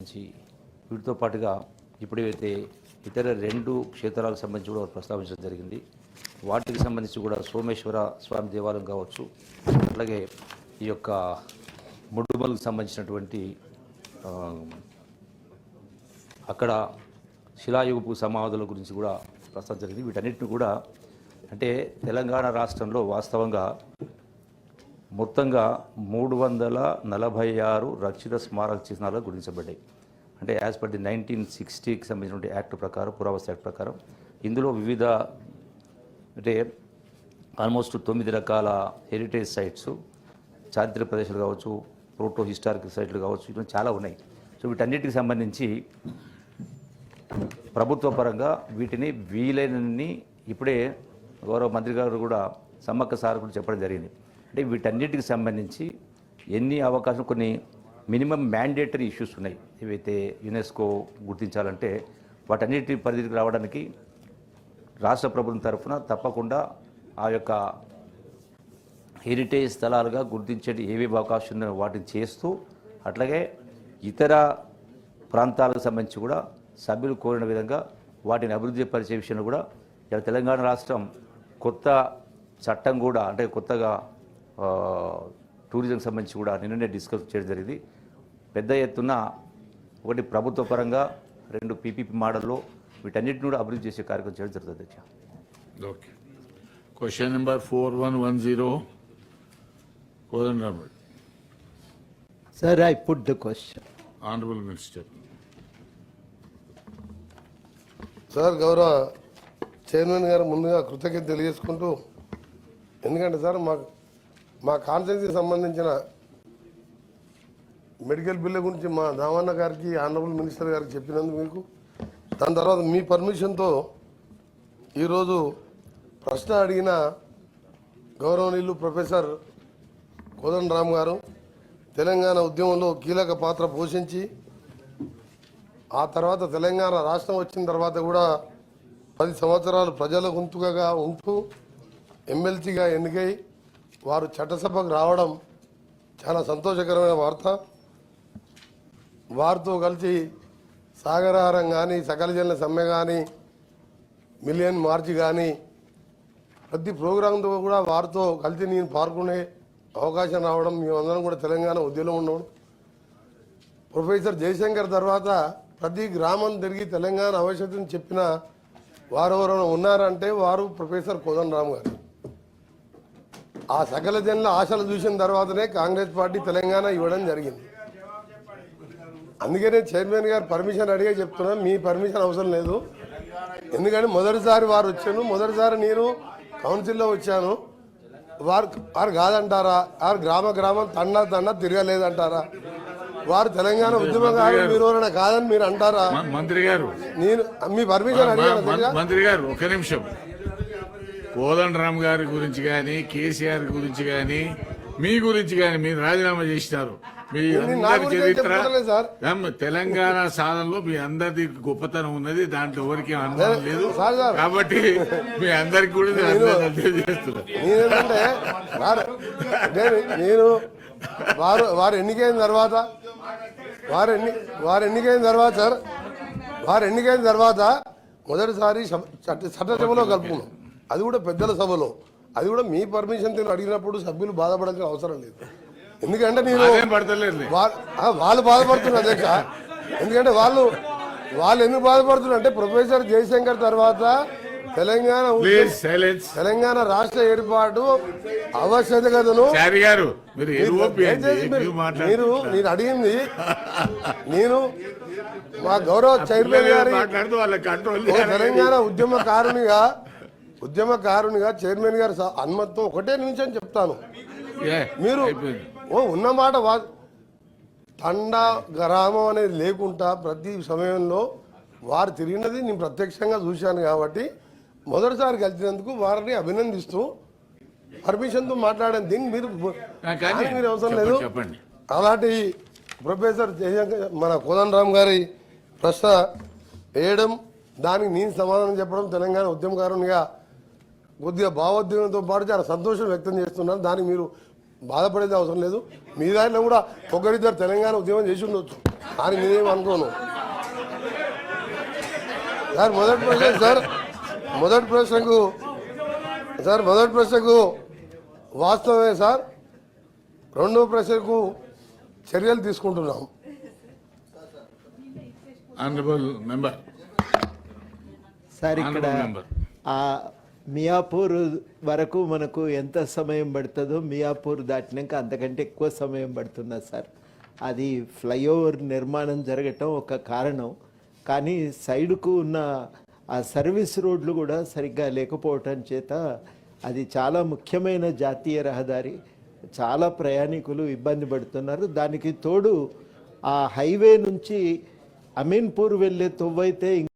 నుంచి వీటితో పాటుగా ఇప్పుడైతే ఇతర రెండు క్షేత్రాలకు సంబంధించి కూడా ప్రస్తావించడం జరిగింది. వాటికి సంబంధించి కూడా సోమేశ్వర స్వామి దేవాలయం కావచ్చు అలాగే ఈ యొక్క ముడుమలకు సంబంధించినటువంటి అక్కడ శిలాయుగపు సమాధుల గురించి కూడా ప్రస్తావన జరిగింది. వీటన్నిటిని కూడా అంటే తెలంగాణ రాష్ట్రంలో వాస్తవంగా మొత్తంగా మూడు వందల నలభై ఆరు రక్షిత స్మారక చిహ్నాలు గుర్తించబడ్డాయి. అంటే యాజ్ పర్ ది నైన్టీన్ సిక్స్టీకి సంబంధించిన యాక్ట్ ప్రకారం పురావస్తు యాక్ట్ ప్రకారం ఇందులో వివిధ అంటే ఆల్మోస్ట్ తొమ్మిది రకాల హెరిటేజ్ సైట్స్ చారిత్రక ప్రదేశాలు కావచ్చు ప్రోటో హిస్టారికల్ సైట్లు కావచ్చు ఇటువంటి చాలా ఉన్నాయి. సో వీటన్నిటికి సంబంధించి ప్రభుత్వ పరంగా వీటిని వీలైనన్ని ఇప్పుడే గౌరవ మంత్రి గారు కూడా సమ్మక్క సార్ కూడా చెప్పడం జరిగింది. అంటే వీటన్నిటికి సంబంధించి ఎన్ని అవకాశం కొన్ని మినిమం మ్యాండేటరీ ఇష్యూస్ ఉన్నాయి ఏవైతే యునెస్కో గుర్తించాలంటే వాటన్నిటి పరిధికి రావడానికి రాష్ట్ర ప్రభుత్వం తరఫున తప్పకుండా ఆ యొక్క హెరిటేజ్ స్థలాలుగా గుర్తించేటి ఏవేవి అవకాశం ఉన్నాయో వాటిని చేస్తూ అట్లాగే ఇతర ప్రాంతాలకు సంబంధించి కూడా సభ్యులు కోరిన విధంగా వాటిని అభివృద్ధి పరిచే విషయంలో కూడా ఇలా తెలంగాణ రాష్ట్రం కొత్త చట్టం కూడా అంటే కొత్తగా టూరిజంకి సంబంధించి కూడా నిన్ననే డిస్కస్ చేయడం జరిగింది. పెద్ద ఎత్తున ఒకటి ప్రభుత్వ పరంగా రెండు పీపీపీ మోడల్లో వీటన్నిటిని కూడా అభివృద్ధి చేసే కార్యక్రమం చేయడం జరుగుతుంది అధ్యక్ష. Okay. Question number four one one zero Kodandaram Sir, I put the question. Honourable minister sir గౌరవ చైర్మన్ గారు ముందుగా కృతజ్ఞత తెలియజేసుకుంటూ ఎందుకంటే సార్ మా మా కాన్స్టిట్యూన్సీకి సంబంధించిన మెడికల్ బిల్లు గురించి మా దామన్న గారికి ఆనరబుల్ మినిస్టర్ గారికి చెప్పినందుకు మీకు. దాని తర్వాత మీ పర్మిషన్తో ఈరోజు ప్రశ్న అడిగిన గౌరవనీయులు ప్రొఫెసర్ కోదన్ రామ్ గారు తెలంగాణ ఉద్యమంలో కీలక పాత్ర పోషించి ఆ తర్వాత తెలంగాణ రాష్ట్రం వచ్చిన తర్వాత కూడా పది సంవత్సరాలు ప్రజల గొంతుకగా ఉంటూ ఎమ్మెల్సీగా ఎన్నికై వారు చట్టసభకు రావడం చాలా సంతోషకరమైన వార్త. వారితో కలిసి సాగరహారం కానీ సకల జనుల సమ్మె కానీ మిలియన్ మార్చి కానీ ప్రతి ప్రోగ్రాంతో కూడా వారితో కలిసి నేను పాల్గొనే అవకాశం రావడం మేమందరం కూడా తెలంగాణ ఉద్యమం ఉండడం ప్రొఫెసర్ జయశంకర్ తర్వాత ప్రతి గ్రామం తిరిగి తెలంగాణ అవశ్యతను చెప్పిన వారు ఎవరైనా ఉన్నారంటే వారు ప్రొఫెసర్ కోదండరామ్ గారు. ఆ సకల జనుల ఆశలు చూసిన తర్వాతనే కాంగ్రెస్ పార్టీ తెలంగాణ ఇవ్వడం జరిగింది. అందుకనే చైర్మన్ గారు పర్మిషన్ అడిగే చెప్తున్నాను మీ పర్మిషన్ అవసరం లేదు. ఎందుకంటే మొదటిసారి వారు వచ్చాను మొదటిసారి నేను కౌన్సిల్లో వచ్చాను. వారు వారు కాదంటారా? వారు గ్రామ గ్రామం తండా తండా తిరగలేదంటారా? వారు తెలంగాణ ఉద్యమకారులు మీరు ఎవరైనా కాదని మీరు అంటారా? మంత్రి గారు. నేను మీ పర్మిషన్ అడిగాను? మంత్రి గారు ఒక నిమిషం. కోదండరామ్ గారి గురించి కానీ కేసీఆర్ గురించి కానీ మీ గురించి కానీ మీరు రాజీనామా చేసినారు. మీ అందరి చరిత్ర తెలంగాణ సాధనలో మీ అందరిది గొప్పతనం ఉన్నది దాంట్లో ఎవరికి అనుమానం లేదు. Sir, sir. కాబట్టి మీ అందరికి కూడా నేను వారు వారు ఎన్నికైన తర్వాత వారు ఎన్ని వారు ఎన్నికైన తర్వాత సార్. వారు ఎన్నికైన తర్వాత మొదటిసారి చట్ట చట్టసభలో కలుపుకున్నాం. అది కూడా పెద్దల సభలో. అది కూడా మీ పర్మిషన్ నేను అడిగినప్పుడు సభ్యులు బాధపడాల్సిన అవసరం లేదు. ఎందుకంటే నేను వాళ్ళు బాధపడుతున్నారు అధ్యక్ష. ఎందుకంటే వాళ్ళు వాళ్ళు ఎందుకు బాధపడుతున్నారు అంటే ప్రొఫెసర్ జయశంకర్ తర్వాత తెలంగాణ తెలంగాణ రాష్ట్ర ఏర్పాటు చారి గారు మీరు మీరు- అడిగింది నేను మా గౌరవ చైర్మన్ గారి తెలంగాణ ఉద్యమకారునిగా ఉద్యమకారునిగా చైర్మన్ గారి అనుమతితో ఒకటే నిమిషం చెప్తాను. మీరు ఓ ఉన్న మాట వా తండా గ్రామం అనేది లేకుండా ప్రతి సమయంలో వారు తిరిగినది నేను ప్రత్యక్షంగా చూశాను కాబట్టి మొదటిసారి కలిసినందుకు వారిని అభినందిస్తూ పర్మిషన్తో మాట్లాడిన. దీన్ని మీరు మీరు అవసరం లేదు. అలాంటి ప్రొఫెసర్ జయశంకర్ మన కోదండరామ్ గారి ప్రశ్న వేయడం దానికి నేను సమాధానం చెప్పడం తెలంగాణ ఉద్యమకారునిగా కొద్దిగా భావోద్వేగంతో పాటు చాలా సంతోషం వ్యక్తం చేస్తున్నాను దానికి మీరు బాధపడేది అవసరం లేదు. మీ దాంట్లో కూడా ఒకరిద్దరు తెలంగాణ ఉద్యమం చేసి ఉండొచ్చు. అని నేనేం అనుకోను. సార్ మొదటి ప్రశ్న సార్ మొదటి ప్రశ్నకు సార్ మొదటి ప్రశ్నకు వాస్తవమే సార్. రెండో ప్రశ్నకు చర్యలు తీసుకుంటున్నాం. ఆనరబుల్ మెంబర్ సార్ ఇక్కడ మియాపూర్ వరకు మనకు ఎంత సమయం పడుతుందో మియాపూర్ దాటినాక అంతకంటే ఎక్కువ సమయం పడుతుందా సార్? అది ఫ్లైఓవర్ నిర్మాణం జరగటం ఒక కారణం. కానీ సైడుకు ఉన్న ఆ సర్వీస్ రోడ్లు కూడా సరిగ్గా లేకపోవటం చేత అది చాలా ముఖ్యమైన జాతీయ రహదారి. చాలా ప్రయాణికులు ఇబ్బంది పడుతున్నారు. దానికి తోడు ఆ హైవే నుంచి అమీన్పూర్ వెళ్ళే తొవ్వైతే